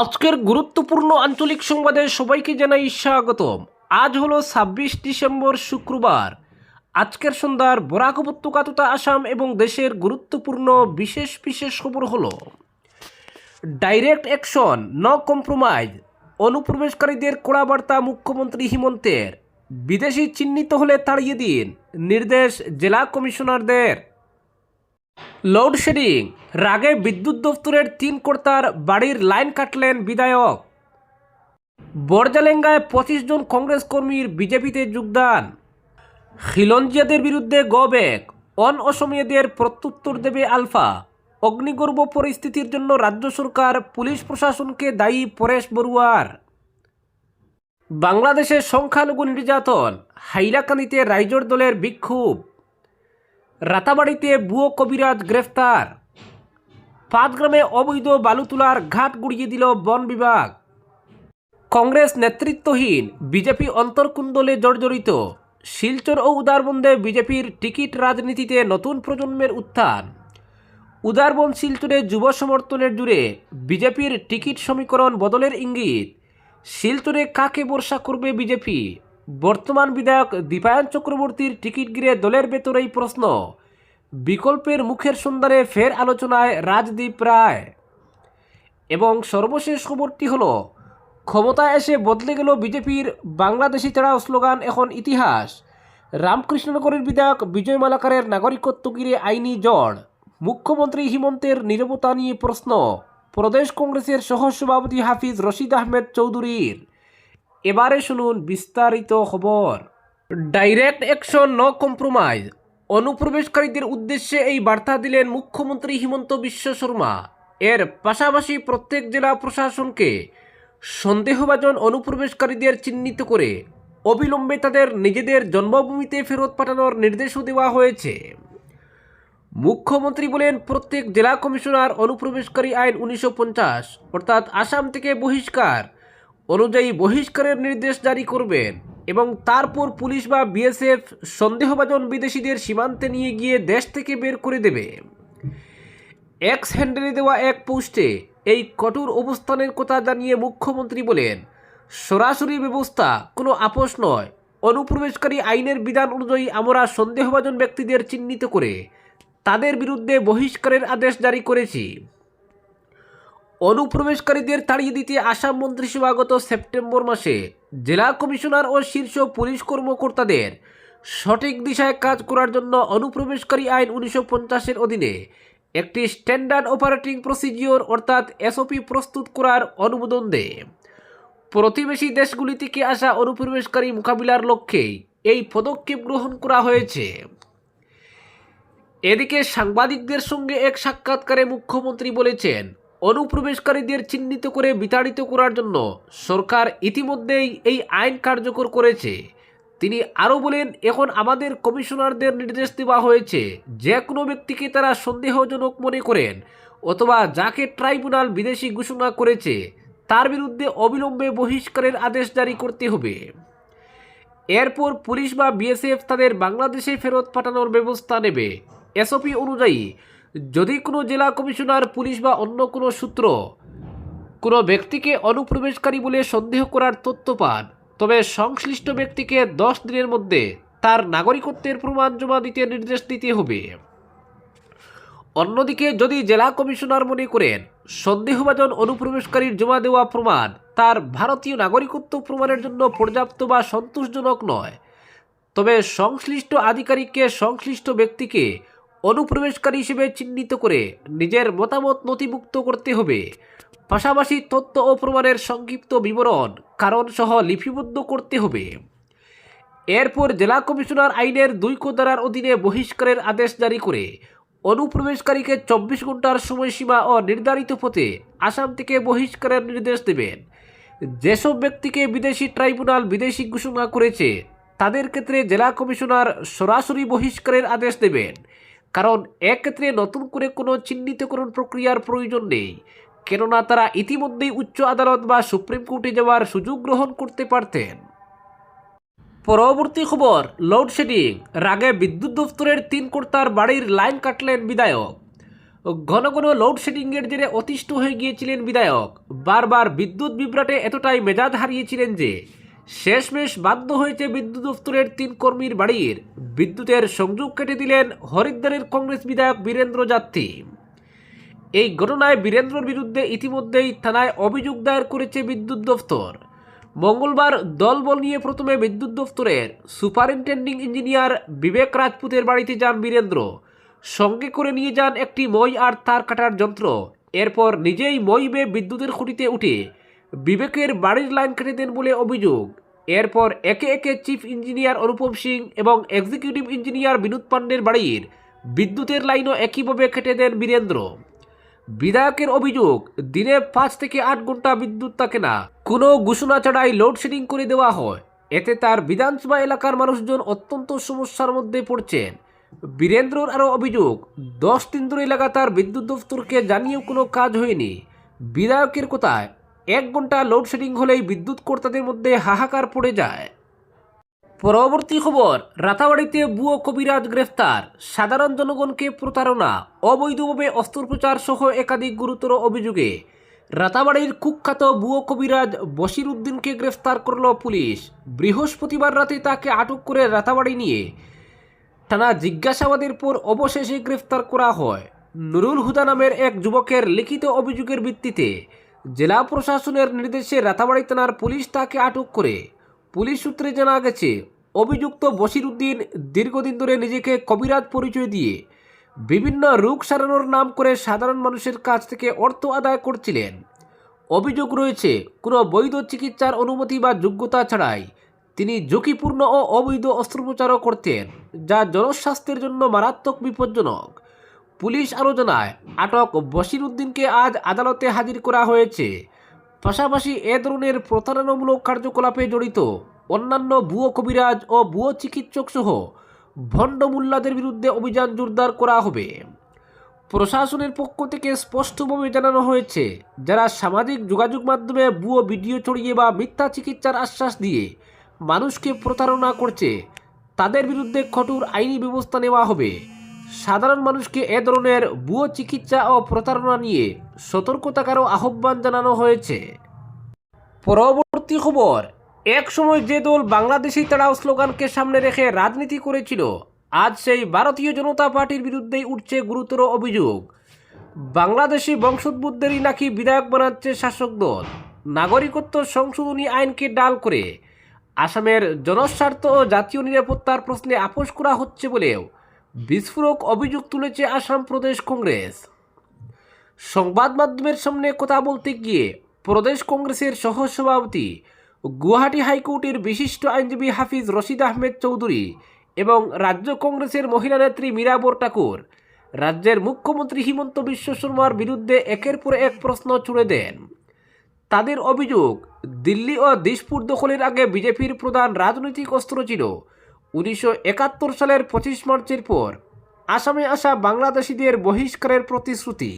আজকের গুরুত্বপূর্ণ আঞ্চলিক সংবাদে সবাইকে জানাই স্বাগতম। আজ হলো ছাব্বিশ ডিসেম্বর শুক্রবার। আজকের সন্ধ্যার বরাক উপত্যকা তথা আসাম এবং দেশের গুরুত্বপূর্ণ বিশেষ বিশেষ খবর হলো, ডাইরেক্ট অ্যাকশন, ন কম্প্রোমাইজ, অনুপ্রবেশকারীদের কড়া বার্তা মুখ্যমন্ত্রী হিমন্তের। বিদেশি চিহ্নিত হলে তাড়িয়ে দিন, নির্দেশ জেলা কমিশনারদের। লোডশেডিং রাগে বিদ্যুৎ দপ্তরের তিন কর্তার বাড়ির লাইন কাটলেন বিধায়ক। বরজালেঙ্গায় পঁচিশ জন কংগ্রেস কর্মীর বিজেপিতে যোগদান। খিলঞ্জিয়াদের বিরুদ্ধে গবেক। অন অসমীয়াদের প্রত্যুত্তর দেবে আলফা। অগ্নিগর্ভ পরিস্থিতির জন্য রাজ্য সরকার পুলিশ প্রশাসনকে দায়ী পরেশ বড়ুয়ার বাংলাদেশের সংখ্যালঘু নির্যাতন। হাইলাকান্দিতে রাইজর দলের বিক্ষোভ। রাতাবাড়িতে বুয়ো কবিরাজ গ্রেফতার। পাঁচগ্রামে অবৈধ বালু তোলার ঘাট গুড়িয়ে দিল বন বিভাগ। কংগ্রেস নেতৃত্বহীন বিজেপি অন্তর্কুন্দলে জর্জরিত। শিলচর ও উদারবন্দে বিজেপির টিকিট রাজনীতিতে নতুন প্রজন্মের উত্থান। উদারবন শিলচরে যুব সমর্থনের জুড়ে বিজেপির টিকিট সমীকরণ বদলের ইঙ্গিত। শিলচরে কাকে বর্ষা করবে বিজেপি? বর্তমান বিধায়ক দীপায়ন চক্রবর্তীর টিকিট গিরে দলের ভেতর এই প্রশ্ন। বিকল্পের মুখের সন্ধানে ফের আলোচনায় রাজদীপ রায়। এবং সর্বশেষ খবরটি হলো, ক্ষমতায় এসে বদলে গেল বিজেপির বাংলাদেশি ছাড়াও স্লোগান এখন ইতিহাস। রামকৃষ্ণনগরের বিধায়ক বিজয় মালাকারের নাগরিকত্ব গিরে আইনি জড়। মুখ্যমন্ত্রী হিমন্তের নিরবতা নিয়ে প্রশ্ন। প্রদেশ কংগ্রেসের সহসভাপতি হাফিজ রশিদ আহমেদ চৌধুরীর এবারে শুনুন বিস্তারিত খবর। Direct action, no compromise. অনুপ্রবেশকারীদের উদ্দেশ্যে এই বার্তা দিলেন মুখ্যমন্ত্রী হিমন্ত বিশ্ব শর্মা। এর পাশাপাশি প্রত্যেক জেলা প্রশাসনকে সন্দেহভাজন অনুপ্রবেশকারীদের চিহ্নিত করে অবিলম্বে তাদের নিজেদের জন্মভূমিতে ফেরত পাঠানোর নির্দেশও দেওয়া হয়েছে। মুখ্যমন্ত্রী বলেন, প্রত্যেক জেলা কমিশনার অনুপ্রবেশকারী আইন উনিশশো পঞ্চাশ, অর্থাৎ আসাম থেকে বহিষ্কার। অনুযায়ী বহিষ্কারের নির্দেশ জারি করবেন এবং তারপর পুলিশ বা বিএসএফ সন্দেহভাজন বিদেশিদের সীমান্তে নিয়ে গিয়ে দেশ থেকে বের করে দেবে। এক্স হ্যান্ডেলে দেওয়া এক পোস্টে এই কঠোর অবস্থানের কথা জানিয়ে মুখ্যমন্ত্রী বলেন, সরাসরি ব্যবস্থা কোনো আপোষ নয়। অনুপ্রবেশকারী আইনের বিধান অনুযায়ী আমরা সন্দেহভাজন ব্যক্তিদের চিহ্নিত করে তাদের বিরুদ্ধে বহিষ্কারের আদেশ জারি করেছি। অনুপ্রবেশকারীদের তাড়িয়ে দিতে আসাম মন্ত্রিসভা গত সেপ্টেম্বর মাসে জেলা কমিশনার ও শীর্ষ পুলিশ কর্মকর্তাদের সঠিক দিশায় কাজ করার জন্য অনুপ্রবেশকারী আইন উনিশশো পঞ্চাশের অধীনে একটি স্ট্যান্ডার্ড অপারেটিং প্রসিজিওর অর্থাৎ এসওপি প্রস্তুত করার অনুমোদন দেয়। প্রতিবেশী দেশগুলি থেকে আসা অনুপ্রবেশকারী মোকাবিলার লক্ষ্যেই এই পদক্ষেপ গ্রহণ করা হয়েছে। এদিকে সাংবাদিকদের সঙ্গে এক সাক্ষাৎকারে মুখ্যমন্ত্রী বলেছেন অনুপ্রবেশকারীদের চিহ্নিত করে বিতাড়িত করার জন্য সরকার ইতিমধ্যেই এই আইন কার্যকর করেছে। তিনি আরও বলেন, এখন আমাদের কমিশনারদের নির্দেশ দেওয়া হয়েছে, যে কোনো ব্যক্তিকে তারা সন্দেহজনক মনে করেন অথবা যাকে ট্রাইব্যুনাল বিদেশি ঘোষণা করেছে, তার বিরুদ্ধে অবিলম্বে বহিষ্কারের আদেশ জারি করতে হবে। এরপর পুলিশ বা বিএসএফ তাদের বাংলাদেশে ফেরত পাঠানোর ব্যবস্থা নেবে। এসওপি অনুযায়ী যদি কোনো জেলা কমিশনার, পুলিশ বা অন্য কোনো সূত্র কোনো ব্যক্তিকে অনুপ্রবেশকারী বলে সন্দেহ করার তথ্য পান, তবে সংশ্লিষ্ট ব্যক্তিকে দশ দিনের মধ্যে তার নাগরিকত্বের প্রমাণ জমা দিতে নির্দেশ দিতে হবে। অন্যদিকে, যদি জেলা কমিশনার মনে করেন সন্দেহভাজন অনুপ্রবেশকারীর জমা দেওয়া প্রমাণ তার ভারতীয় নাগরিকত্ব প্রমাণের জন্য পর্যাপ্ত বা সন্তোষজনক নয়, তবে সংশ্লিষ্ট আধিকারিককে সংশ্লিষ্ট ব্যক্তিকে অনুপ্রবেশকারী হিসেবে চিহ্নিত করে নিজের মতামত নথিভুক্ত করতে হবে। পাশাপাশি তথ্য ও প্রমাণের সংক্ষিপ্ত বিবরণ, কারণ সহ লিপিবদ্ধ করতে হবে। এরপর জেলা কমিশনার আইনের দুই কোদারার অধীনে বহিষ্কারের আদেশ জারি করে অনুপ্রবেশকারীকে চব্বিশ ঘণ্টার সময়সীমা ও নির্ধারিত পথে আসাম থেকে বহিষ্কারের নির্দেশ দেবেন। যেসব ব্যক্তিকে বিদেশি ট্রাইব্যুনাল বিদেশি ঘোষণা করেছে, তাদের ক্ষেত্রে জেলা কমিশনার সরাসরি বহিষ্কারের আদেশ দেবেন। কারণ এক্ষেত্রে নতুন করে কোনো চিহ্নিতকরণ প্রক্রিয়ার প্রয়োজন নেই। কেননা তারা ইতিমধ্যেই উচ্চ আদালত বা সুপ্রিম কোর্টে যাওয়ার সুযোগ গ্রহণ করতে পারতেন। পরবর্তী খবর লোডশেডিং রাগে বিদ্যুৎ দপ্তরের তিন কর্তার বাড়ির লাইন কাটলেন বিধায়ক। ঘন ঘন লোডশেডিংয়ের জেরে অতিষ্ঠ হয়ে গিয়েছিলেন বিধায়ক। বারবার বিদ্যুৎ বিভ্রাটে এতটাই মেজাজ হারিয়েছিলেন যে শেষমেশ বাধ্য হয়েছে বিদ্যুৎ দফতরের তিন কর্মীর বাড়ির। বিদ্যুতের সংযোগ কেটে দিলেন হরিদ্বারের কংগ্রেস বিধায়ক বীরেন্দ্র যাত্রী। এই ঘটনায় বীরেন্দ্রর বিরুদ্ধে ইতিমধ্যেই থানায় অভিযোগ দায়ের করেছে বিদ্যুৎ দফতর মঙ্গলবার দলবল নিয়ে প্রথমে বিদ্যুৎ দফতরের সুপারিনটেন্ডিং ইঞ্জিনিয়ার বিবেক রাজপুতের বাড়িতে যান বীরেন্দ্র। সঙ্গে করে নিয়ে যান একটি মই আর তার কাটার যন্ত্র। এরপর নিজেই মই বিদ্যুতের খুঁটিতে উঠে বিবেকের বাড়ির লাইন কেটে দেন বলে অভিযোগ। এরপর একে একে চিফ ইঞ্জিনিয়ার অনুপম সিং এবং এক্সিকিউটিভ ইঞ্জিনিয়ার বিনোদ পান্ডের বাড়ির বিদ্যুতের লাইনও একইভাবে কেটে দেন বীরেন্দ্র। বিধায়কের অভিযোগ, দিনে পাঁচ থেকে আট ঘণ্টা বিদ্যুৎ থাকে না। কোনো ঘোষণা ছাড়াই লোডশেডিং করে দেওয়া হয়। এতে তার বিধানসভা এলাকার মানুষজন অত্যন্ত সমস্যার মধ্যে পড়ছেন। বীরেন্দ্রর আরও অভিযোগ, দশ দিন ধরে লাগাতার বিদ্যুৎ দফতরকে জানিয়েও কোনো কাজ হয়নি। বিধায়কের কথায় এক ঘণ্টা লোডশেডিং হলেই বিদ্যুৎ কর্তাদের মধ্যে হাহাকার পড়ে যায়। পরবর্তী খবর, রাতাবাড়িতে বুয়ো কবিরাজ গ্রেফতার। সাধারণ জনগণকে প্রতারণা, অবৈধভাবে অস্ত্রোপচার সহ একাধিক গুরুতর অভিযোগে। রাতাবাড়ির কুখ্যাত বুয়ো কবিরাজ বশির উদ্দিনকে গ্রেফতার করল পুলিশ। বৃহস্পতিবার রাতে তাকে আটক করে রাতাবাড়ি নিয়ে টানা জিজ্ঞাসাবাদের পর অবশেষে গ্রেফতার করা হয়। নুরুল হুদা নামের এক যুবকের লিখিত অভিযোগের ভিত্তিতে জেলা প্রশাসনের নির্দেশে রাতাবাড়ি থানার পুলিশ তাকে আটক করে। পুলিশ সূত্রে জানা গেছে, অভিযুক্ত বশির উদ্দিন দীর্ঘদিন ধরে নিজেকে কবিরাজ পরিচয় দিয়ে বিভিন্ন রোগ সারানোর নাম করে সাধারণ মানুষের কাছ থেকে অর্থ আদায় করছিলেন। অভিযোগ রয়েছে, কোনো বৈধ চিকিৎসার অনুমতি বা যোগ্যতা ছাড়াই তিনি ঝুঁকিপূর্ণ ও অবৈধ অস্ত্রোপচারও করতেন, যা জনস্বাস্থ্যের জন্য মারাত্মক বিপজ্জনক। পুলিশ আরও জানায় আটক বশির উদ্দিনকে আজ আদালতে হাজির করা হয়েছে। পাশাপাশি এ ধরনের প্রতারণামূলক কার্যকলাপে জড়িত অন্যান্য ভুয়ো কবিরাজ ও ভুয়ো চিকিৎসক সহ ভণ্ড মোল্লাদের বিরুদ্ধে অভিযান জোরদার করা হবে। প্রশাসনের পক্ষ থেকে স্পষ্টভাবে জানানো হয়েছে, যারা সামাজিক যোগাযোগ মাধ্যমে ভুয়ো ভিডিও ছড়িয়ে বা মিথ্যা চিকিৎসার আশ্বাস দিয়ে মানুষকে প্রতারণা করছে, তাদের বিরুদ্ধে কঠোর আইনি ব্যবস্থা নেওয়া হবে। সাধারণ মানুষকে এ ধরনের ভুয়ো চিকিৎসা ও প্রতারণা নিয়ে সতর্ক থাকারও আহ্বান জানানো হয়েছে। পরবর্তী খবর, এক সময় যে দল বাংলাদেশি তাড়াও স্লোগানকে সামনে রেখে রাজনীতি করেছিল, আজ সেই ভারতীয় জনতা পার্টির বিরুদ্ধেই উঠছে গুরুতর অভিযোগ। বাংলাদেশি বংশোদ্ভূতদেরই নাকি বিধায়ক বানাচ্ছে শাসক দল। নাগরিকত্ব সংশোধনী আইনকে ডাল করে আসামের জনস্বার্থ ও জাতীয় নিরাপত্তার প্রশ্নে আপোষ করা হচ্ছে বলেও বিস্ফোরক অভিযোগ তুলেছে আসাম প্রদেশ কংগ্রেস। সংবাদ মাধ্যমের সামনে কথা বলতে গিয়ে প্রদেশ কংগ্রেসের সহ সভাপতি গুয়াহাটি হাইকোর্টের বিশিষ্ট আইনজীবী হাফিজ রশিদ আহমেদ চৌধুরী এবং রাজ্য কংগ্রেসের মহিলা নেত্রী মীরাবর ঠাকুর, রাজ্যের মুখ্যমন্ত্রী হিমন্ত বিশ্ব শর্মার বিরুদ্ধে একের পর এক প্রশ্ন ছুড়ে দেন। তাদের অভিযোগ, দিল্লি ও দিশপুর দখলের আগে বিজেপির প্রধান রাজনৈতিক অস্ত্র ছিল উনিশশো একাত্তর সালের পঁচিশ মার্চের পর আসামে আসা বাংলাদেশিদের বহিষ্কারের প্রতিশ্রুতি।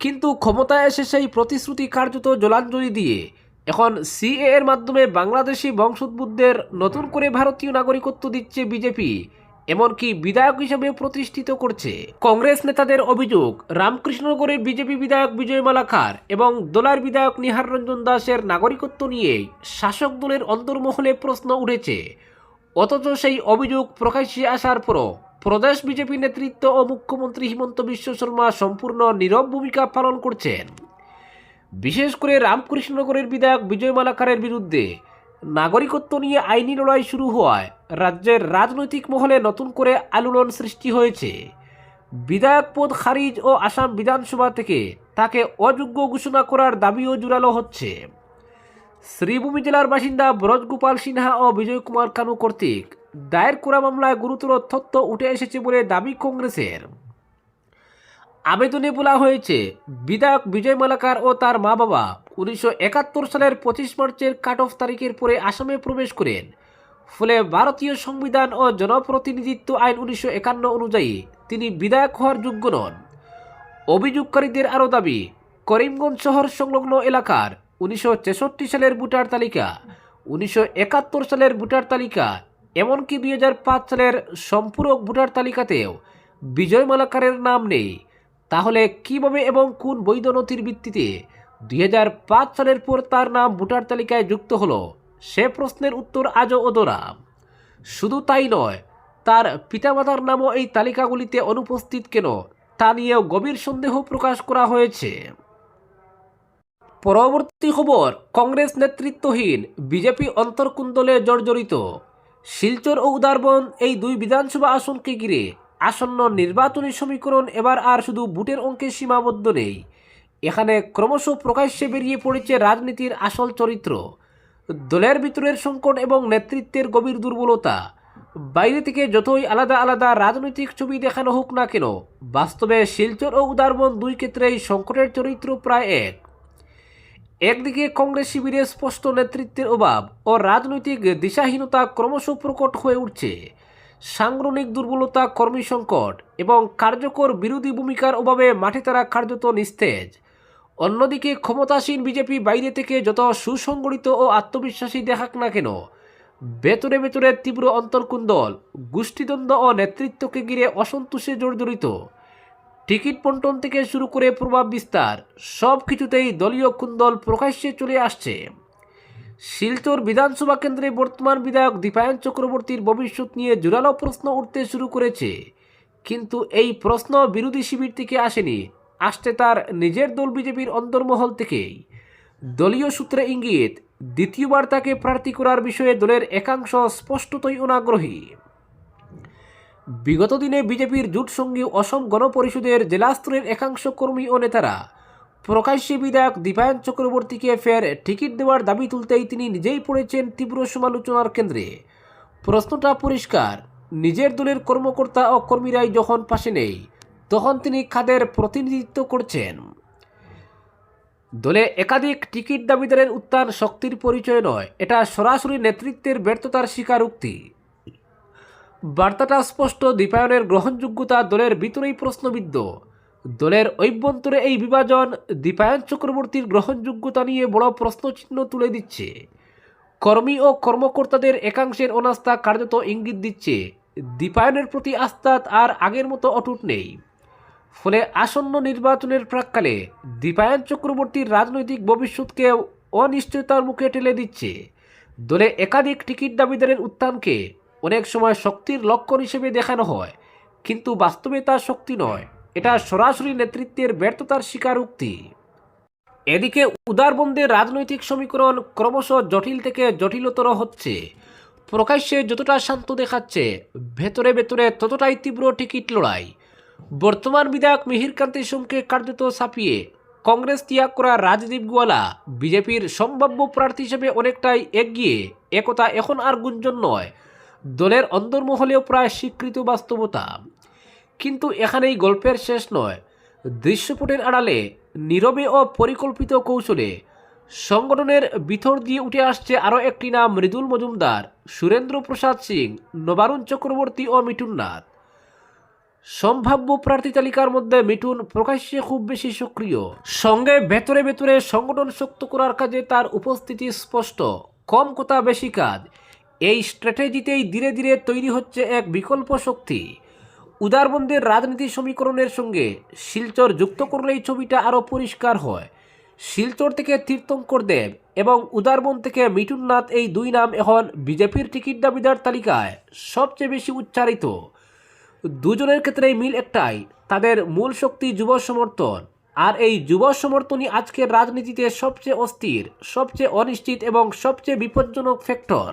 কিন্তু ক্ষমতায় এসে সেই প্রতিশ্রুতি কার্যত জলাঞ্জলি দিয়ে এখন সিএ এর মাধ্যমে বাংলাদেশি বংশোদ্ভূতদের নতুন করে ভারতীয় নাগরিকত্ব দিচ্ছে বিজেপি, এমনকি বিধায়ক হিসেবে প্রতিষ্ঠিত করছে। কংগ্রেস নেতাদের অভিযোগ, রামকৃষ্ণনগরের বিজেপি বিধায়ক বিজয় মালাকার এবং দোলার বিধায়ক নিহার রঞ্জন দাসের নাগরিকত্ব নিয়ে শাসক দলের অন্তর্মহলে প্রশ্ন উঠেছে। অথচ সেই অভিযোগ প্রকাশ্যে আসার পরও প্রদেশ বিজেপি নেতৃত্ব ও মুখ্যমন্ত্রী হিমন্ত বিশ্ব শর্মা সম্পূর্ণ নীরব ভূমিকা পালন করছেন। বিশেষ করে রামকৃষ্ণনগরের বিধায়ক বিজয় মালাকারের বিরুদ্ধে নাগরিকত্ব নিয়ে আইনি লড়াই শুরু হওয়ায় রাজ্যের রাজনৈতিক মহলে নতুন করে আলোড়ন সৃষ্টি হয়েছে। বিধায়ক পদ খারিজ ও আসাম বিধানসভা থেকে তাকে অযোগ্য ঘোষণা করার দাবিও জোরালো হচ্ছে। শ্রীভূমি জেলার বাসিন্দা ব্রজগোপাল সিনহা ও বিজয় কুমার কানু কর্তৃক দায়ের করা মামলায় গুরুতর তথ্য উঠে এসেছে বলে দাবি কংগ্রেসের। আবেদনে বলা হয়েছে, বিধায়ক বিজয় মালাকার ও তার মা বাবা উনিশশো একাত্তর সালের পঁচিশ মার্চের কাট অফ তারিখের পরে আসামে প্রবেশ করেন। ফলে ভারতীয় সংবিধান ও জনপ্রতিনিধিত্ব আইন উনিশশো একান্ন অনুযায়ী তিনি বিধায়ক হওয়ার যোগ্য নন। অভিযোগকারীদের আরও দাবি, করিমগঞ্জ শহর সংলগ্ন এলাকার উনিশশো ছেষট্টি সালের ভোটার তালিকা, উনিশশো একাত্তর সালের ভোটার তালিকা, এমনকি দুই হাজার পাঁচ সালের সম্পূরক ভোটার তালিকাতেও বিজয় মালাকারের নাম নেই। তাহলে কীভাবে এবং কোন বৈধ নথির ভিত্তিতে দুই হাজার পাঁচ সালের পর তার নাম ভোটার তালিকায় যুক্ত হলো? সে প্রশ্নের উত্তর আজও অদরা শুধু তাই নয়, তার পিতামাতার নামও এই তালিকাগুলিতে অনুপস্থিত কেন, তা নিয়েও গভীর সন্দেহ প্রকাশ করা হয়েছে। পরবর্তী খবর, কংগ্রেস নেতৃত্বহীন বিজেপি অন্তর্কুন্দলে জর্জরিত। শিলচর ও উদারবন এই দুই বিধানসভা আসনকে ঘিরে আসন্ন নির্বাচনী সমীকরণ এবার আর শুধু বুটের অঙ্কে সীমাবদ্ধ নেই। এখানে ক্রমশ প্রকাশ্যে বেরিয়ে পড়েছে রাজনীতির আসল চরিত্র। দলের ভিতরের সংকট এবং নেতৃত্বের গভীর দুর্বলতা। বাইরে থেকে যতই আলাদা আলাদা রাজনৈতিক ছবি দেখানো হোক না কেন, বাস্তবে শিলচর ও উদারবন দুই ক্ষেত্রেই সংকটের চরিত্র প্রায় এক। একদিকে কংগ্রেস শিবিরের স্পষ্ট নেতৃত্বের অভাব ও রাজনৈতিক দিশাহীনতা ক্রমশ প্রকট হয়ে উঠছে। সাংগঠনিক দুর্বলতা, কর্মী সংকট এবং কার্যকর বিরোধী ভূমিকার অভাবে মাঠে তারা কার্যত নিস্তেজ। অন্যদিকে ক্ষমতাসীন বিজেপি বাইরে থেকে যত সুসংগঠিত ও আত্মবিশ্বাসী দেখাক না কেন, ভেতরে ভেতরে তীব্র অন্তর্কুন্দল, গোষ্ঠীদ্বন্দ্ব ও নেতৃত্বকে ঘিরে অসন্তোষে জর্জরিত। টিকিট বন্টন থেকে শুরু করে প্রভাব বিস্তার, সব কিছুতেই দলীয় কুন্দল প্রকাশ্যে চলে আসছে। শিলচর বিধানসভা কেন্দ্রে বর্তমান বিধায়ক দীপায়ন চক্রবর্তীর ভবিষ্যৎ নিয়ে জোরালো প্রশ্ন উঠতে শুরু করেছে। কিন্তু এই প্রশ্ন বিরোধী শিবির থেকে আসেনি, আসছে তার নিজের দল বিজেপির অন্তর্মহল থেকেই। দলীয় সূত্রে ইঙ্গিত, দ্বিতীয়বার তাকে প্রার্থী করার বিষয়ে দলের একাংশ স্পষ্টতই অনাগ্রহী। বিগত দিনে বিজেপির জোট সঙ্গী অসম গণপরিষদের জেলা স্তরের একাংশ কর্মী ও নেতারা প্রকাশ্যে বিধায়ক দীপায়ন চক্রবর্তীকে ফের টিকিট দেওয়ার দাবি তুলতেই তিনি নিজেই পড়েছেন তীব্র সমালোচনার কেন্দ্রে। প্রশ্নটা পরিষ্কার, নিজের দলের কর্মকর্তা ও কর্মীরাই যখন পাশে নেই, তখন তিনি খাদের প্রতিনিধিত্ব করছেন? দলে একাধিক টিকিট দাবিদারের উত্থান শক্তির পরিচয় নয়, এটা সরাসরি নেতৃত্বের ব্যর্থতার স্বীকারোক্তি। বার্তাটা স্পষ্ট, দীপায়নের গ্রহণযোগ্যতা দলের ভিতরেই প্রশ্নবিদ্ধ। দলের অভ্যন্তরে এই বিভাজন দীপায়ন চক্রবর্তীর গ্রহণযোগ্যতা নিয়ে বড় প্রশ্নচিহ্ন তুলে দিচ্ছে। কর্মী ও কর্মকর্তাদের একাংশের অনাস্থা কার্যত ইঙ্গিত দিচ্ছে। দীপায়নের প্রতি আস্থা আর আগের মতো অটুট নেই। ফলে আসন্ন নির্বাচনের প্রাককালে দীপায়ন চক্রবর্তীর রাজনৈতিক ভবিষ্যৎকে অনিশ্চয়তার মুখে ঠেলে দিচ্ছে। দলে একাধিক টিকিট দাবিদারের উত্থানকে অনেক সময় শক্তির লক্ষণ হিসেবে দেখানো হয়, কিন্তু বাস্তবে তা শক্তি নয়। এটা সরাসরি নেতৃত্বের ব্যর্থতার স্বীকারোক্তি। এদিকে উদারবন্দের রাজনৈতিক সমীকরণ ক্রমশ জটিল থেকে জটিলতর হচ্ছে। প্রকাশ্যে যতটা শান্ত দেখাচ্ছে, ভেতরে ভেতরে ততটাই তীব্র টিকিট লড়াই। বর্তমান বিধায়ক মিহিরকান্তি সোমকে কার্যত ছাপিয়ে কংগ্রেস ত্যাগ করা রাজদীপ গোয়ালা বিজেপির সম্ভাব্য প্রার্থী হিসেবে অনেকটাই এগিয়ে, একথা এখন আর গুঞ্জন নয়। দলের অন্তর্মহলেও প্রায় স্বীকৃত বাস্তবতা। কিন্তু এখানেই গল্পের শেষ নয়। দৃশ্যপটের আড়ালে নীরবে ও পরিকল্পিত কৌশলে সংগঠনের ভিতর দিয়ে উঠে আসছে আরও একটি নাম, মৃদুল মজুমদার, সুরেন্দ্র প্রসাদ সিং, নবারুণ চক্রবর্তী ও মিঠুন নাথ। সম্ভাব্য প্রার্থী তালিকার মধ্যে মিঠুন প্রকাশ্যে খুব বেশি সক্রিয়। সঙ্গে ভেতরে ভেতরে সংগঠন শক্ত করার কাজে তার উপস্থিতি স্পষ্ট। কম কথা, বেশি কাজ। এই স্ট্র্যাটেজিতেই ধীরে ধীরে তৈরি হচ্ছে এক বিকল্প শক্তি। উদারবন্দের রাজনীতি সমীকরণের সঙ্গে শিলচর যুক্ত করলেই ছবিটা আরও পরিষ্কার হয়। শিলচর থেকে তীর্থঙ্কর দেব এবং উদারবন থেকে মিঠুননাথ এই দুই নাম এখন বিজেপির টিকিট দাবিদার তালিকায় সবচেয়ে বেশি উচ্চারিত। দুজনের ক্ষেত্রেই মিল একটাই, তাদের মূল শক্তি যুব সমর্থন। আর এই যুব সমর্থনই আজকের রাজনীতিতে সবচেয়ে অস্থির, সবচেয়ে অনিশ্চিত এবং সবচেয়ে বিপজ্জনক ফ্যাক্টর।